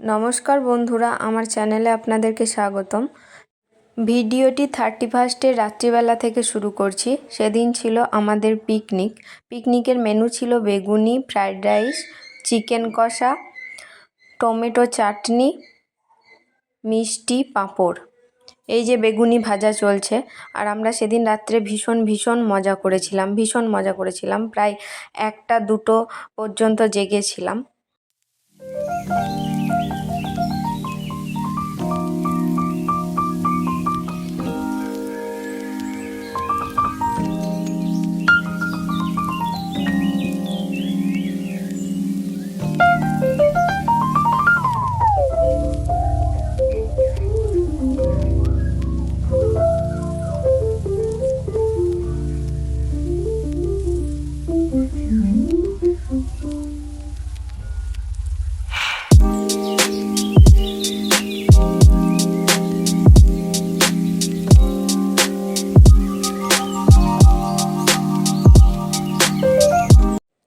নমস্কার বন্ধুরা, আমার চ্যানেলে আপনাদেরকে স্বাগতম। ভিডিওটি থার্টি ফার্স্টের রাত্রিবেলা থেকে শুরু করছি। সেদিন ছিল আমাদের পিকনিক। পিকনিকের মেনু ছিল বেগুনি ফ্রায়েড রাইস, চিকেন কষা, টমেটো চাটনি, মিষ্টি পাঁপড়। এই যে বেগুনি ভাজা চলছে, আর আমরা সেদিন রাত্রে ভীষণ ভীষণ মজা করেছিলাম, ভীষণ মজা করেছিলাম। প্রায় একটা দুটো পর্যন্ত জেগেছিলাম।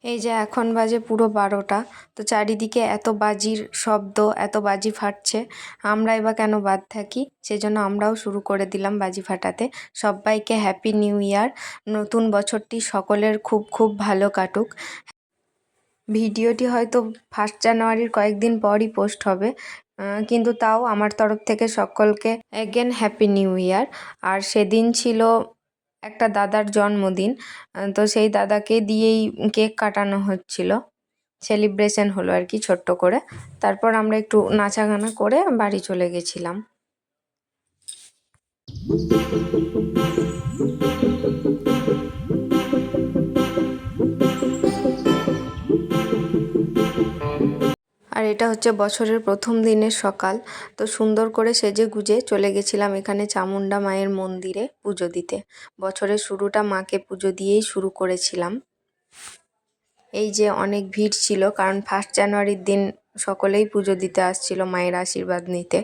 এই যে এখন বাজে পুরো বারোটা, তো চারিদিকে এত বাজির শব্দ, এত বাজি ফাটছে, আমরা এবার কেন বাদ থাকি? সেজন্য আমরাও শুরু করে দিলাম বাজি ফাটাতে। সবাইকে হ্যাপি নিউ ইয়ার নতুন বছরটি সকলের খুব খুব ভালো কাটুক। ভিডিওটি হয়তো ফার্স্ট জানুয়ারির কয়েকদিন পরই পোস্ট হবে কিন্তু তাও আমার তরফ থেকে সকলকে অ্যাগেন হ্যাপি নিউ ইয়ার আর সেদিন ছিল একটা দাদার জন্মদিন তো সেই দাদাকে দিয়েই কেক কাটানো হচ্ছিল। সেলিব্রেশন হলো আর কি ছোট্ট করে। তারপর আমরা একটু নাচাগানা করে বাড়ি চলে গেছিলাম। এটা হচ্ছে বছরের প্রথম দিনের সকাল। তো সুন্দর করে সেজে গুজে চলে গেছিলাম এখানে চামুন্ডা মায়ের মন্দিরে পুজো দিতে। বছরের শুরুটা মাকে পুজো দিয়েই শুরু করেছিলাম। এই যে অনেক ভিড় ছিল কারণ ফার্স্ট জানুয়ারির দিন সকলেই পুজো দিতে আসছিল মায়ের আশীর্বাদ নিতে।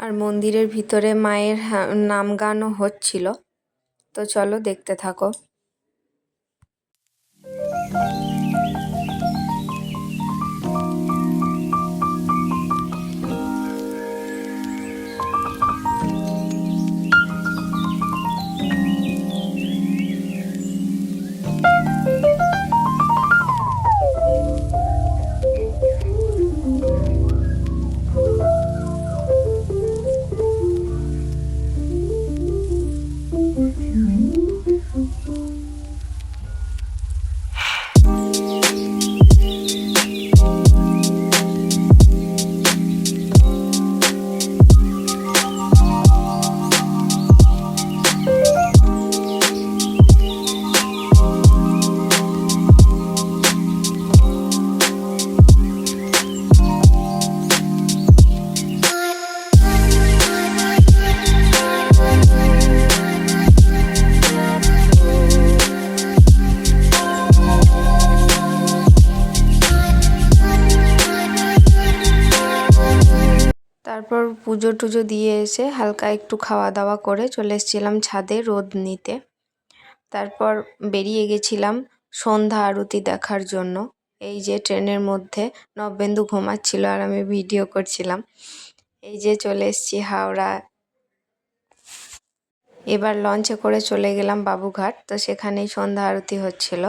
আর মন্দিরের ভিতরে মায়ের হ্যাঁ, নাম গানও হচ্ছিল। তো চলো দেখতে থাকো। তারপর পুজো টুজো দিয়ে এসে হালকা একটু খাওয়া দাওয়া করে চলে এসেছিলাম ছাদে রোদ নিতে। তারপর বেরিয়ে গেছিলাম সন্ধ্যা আরতি দেখার জন্য। এই যে ট্রেনের মধ্যে নবেন্দু ঘুমাচ্ছিল আর আমি ভিডিও করছিলাম। এই যে চলে এসেছি হাওড়া। এবার লঞ্চে করে চলে গেলাম বাবুঘাট। তো সেখানেই সন্ধ্যা আরতি হচ্ছিল।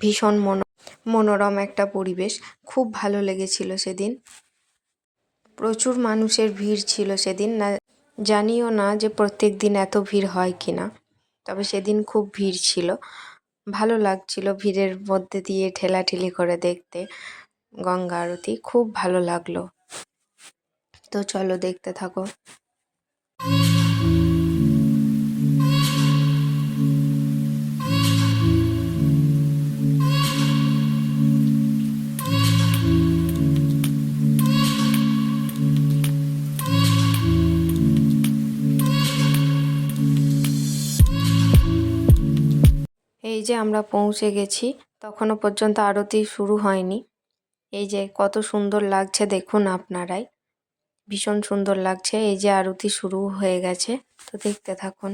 ভীষণ মনো, মনোরম একটা পরিবেশ। খুব ভালো লেগেছিল সেদিন। প্রচুর মানুষের ভিড় ছিল সেদিন। না জানিও না যে প্রত্যেক দিন এত ভিড় হয় কি না তবে সেদিন খুব ভিড় ছিল। ভালো লাগছিল ভিড়ের মধ্যে দিয়ে ঠেলাঠেলি করে দেখতে, গঙ্গা আরতি। খুব ভালো লাগল। তো চলো দেখতে থাকো। এই যে আমরা পৌঁছে গেছি, তখনও পর্যন্ত আরতি শুরু হয়নি। এই যে কত সুন্দর লাগছে দেখুন আপনারাই। ভীষণ সুন্দর লাগছে, এই যে আরতি শুরু হয়ে গেছে। তো দেখতে থাকুন।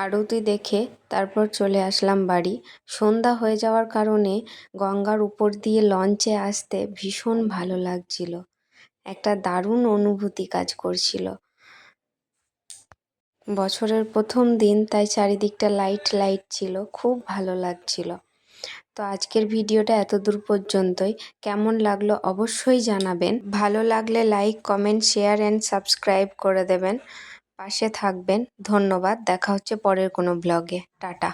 আরতি দেখে তারপর চলে আসলাম বাড়ি। সন্ধ্যা হয়ে যাওয়ার কারণে গঙ্গার উপর দিয়ে লঞ্চে আসতে ভীষণ ভালো লাগছিল। একটা দারুণ অনুভূতি কাজ করছিল। বছরের প্রথম দিন, তাই চারিদিকটা লাইট লাইট ছিল, খুব ভালো লাগছিল। তো আজকের ভিডিওটা এত দূর পর্যন্তই। কেমন লাগল অবশ্যই জানাবেন। ভালো লাগলে like, comment, share and subscribe করে দেবেন। পাশে থাকবেন। ধন্যবাদ। দেখা হচ্ছে পরের কোনো ব্লগে। টাটা।